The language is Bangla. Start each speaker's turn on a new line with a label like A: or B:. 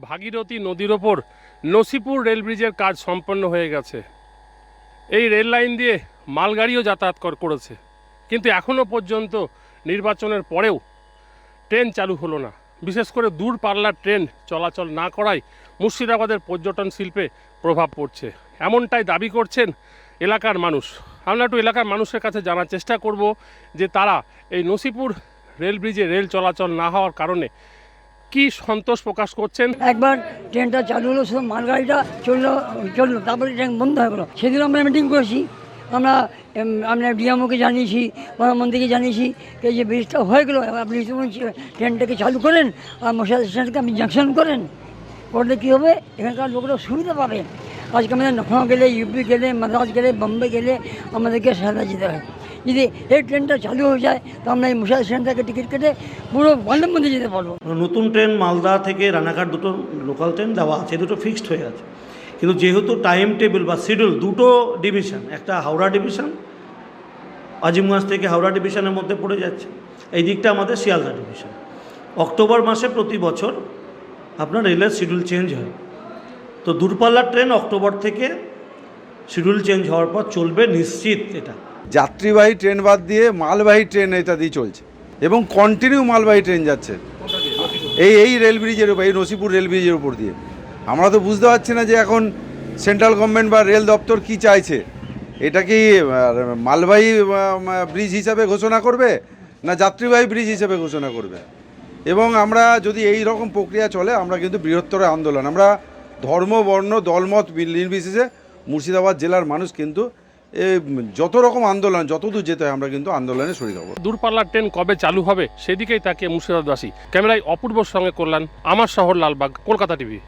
A: ভাগীরথী নদীর ওপর নসিপুর রেল ব্রিজের কাজ সম্পন্ন হয়ে গেছে। এই রেল লাইন দিয়ে মালগাড়িও যাতায়াত কর- করেছে। কিন্তু এখনও পর্যন্ত নির্বাচনের পরেও ট্রেন চালু হলো না। বিশেষ করে দূর পাল্লার ট্রেন চলাচল না করায় মুর্শিদাবাদের পর্যটন শিল্পে প্রভাব পড়ছে। এমনটাই দাবি করছেন এলাকার মানুষ। আমরা একটু এলাকার মানুষের কাছে জানার চেষ্টা করব যে তারা এই নসিপুর রেল ব্রিজে রেল চলাচল না হওয়ার কারণে কি সন্তোষ প্রকাশ করছেন?
B: একবার ট্রেনটা চালু হলো, শুধু মালগাড়িটা চলল চলল, তারপরে ট্রেন বন্ধ হয়ে গেলো। সেদিন আমরা মিটিং করেছি। আমরা আমরা ডিএমওকে জানিয়েছি, প্রধানমন্ত্রীকে জানিয়েছি যে যে ব্রিজটা হয়ে গেলো আপনি ট্রেনটাকে চালু করেন, আর মশাল স্টেশনকে আপনি জাংশন করেন, করলে কী হবে? এখানকার লোকরা সুবিধা পাবে। আজকে আমাদের লখনৌ গেলে ইউপি গেলে, মাদ্রাস গেলে, বোম্বে গেলে আমাদেরকে সারা যেতে হয়। যদি এই ট্রেনটা চালু হয়ে যায়, তো আমরা এই মশাল স্টেশন থেকে টিকিট কেটে পুরো ওয়ার্ল্ডের মধ্যে যেতে পারব।
C: নতুন ট্রেন মালদা থেকে রানাঘাট, দুটো লোকাল ট্রেন দেওয়া আছে দুটো ফিক্সড হয়ে আছে। কিন্তু যেহেতু টাইম টেবিল বা শিডিউল দুটো ডিভিশন একটা হাওড়া ডিভিশন আজিমগঞ্জ থেকে হাওড়া ডিভিশনের মধ্যে পড়ে যাচ্ছে, এই দিকটা আমাদের শিয়ালদা ডিভিশন অক্টোবর মাসে প্রতি বছর আপনার রেলের শিডিউল চেঞ্জ হয়। তো দূরপাল্লার ট্রেন অক্টোবর থেকে শিডিউল চেঞ্জ হওয়ার পর চলবে নিশ্চিত এটা।
D: যাত্রীবাহী ট্রেন বাদ দিয়ে মালবাহী ট্রেন এটা দিয়ে চলছে এবং কন্টিনিউ মালবাহী ট্রেন যাচ্ছে। এই এই রেল ব্রিজের উপর, এই নসিপুর রেল ব্রিজের উপর দিয়ে। আমরা তো বুঝতে পারছি না যে এখন সেন্ট্রাল গভর্নমেন্ট বা রেল দপ্তর কি চাইছে। এটা কি মালবাহী ব্রিজ হিসাবে ঘোষণা করবে না যাত্রীবাহী ব্রিজ হিসাবে ঘোষণা করবে? এবং আমরা যদি এই রকম প্রক্রিয়া চলে, আমরা কিন্তু বৃহত্তর আন্দোলন। আমরা ধর্ম, বর্ণ, দলমত নির্বিশেষে মুর্শিদাবাদ জেলার মানুষ কিন্তু যত রকম আন্দোলন যতদূর যেতে হয়, আমরা কিন্তু আন্দোলনে শরীর হব
A: দূরপাল্লার ট্রেন কবে চালু হবে, সেদিকেই তাকিয়ে মুর্শিদাবাদবাসী। ক্যামেরায় অপূর্বর সঙ্গে করলেন আমার শহর লালবাগ, কলকাতা টিভি।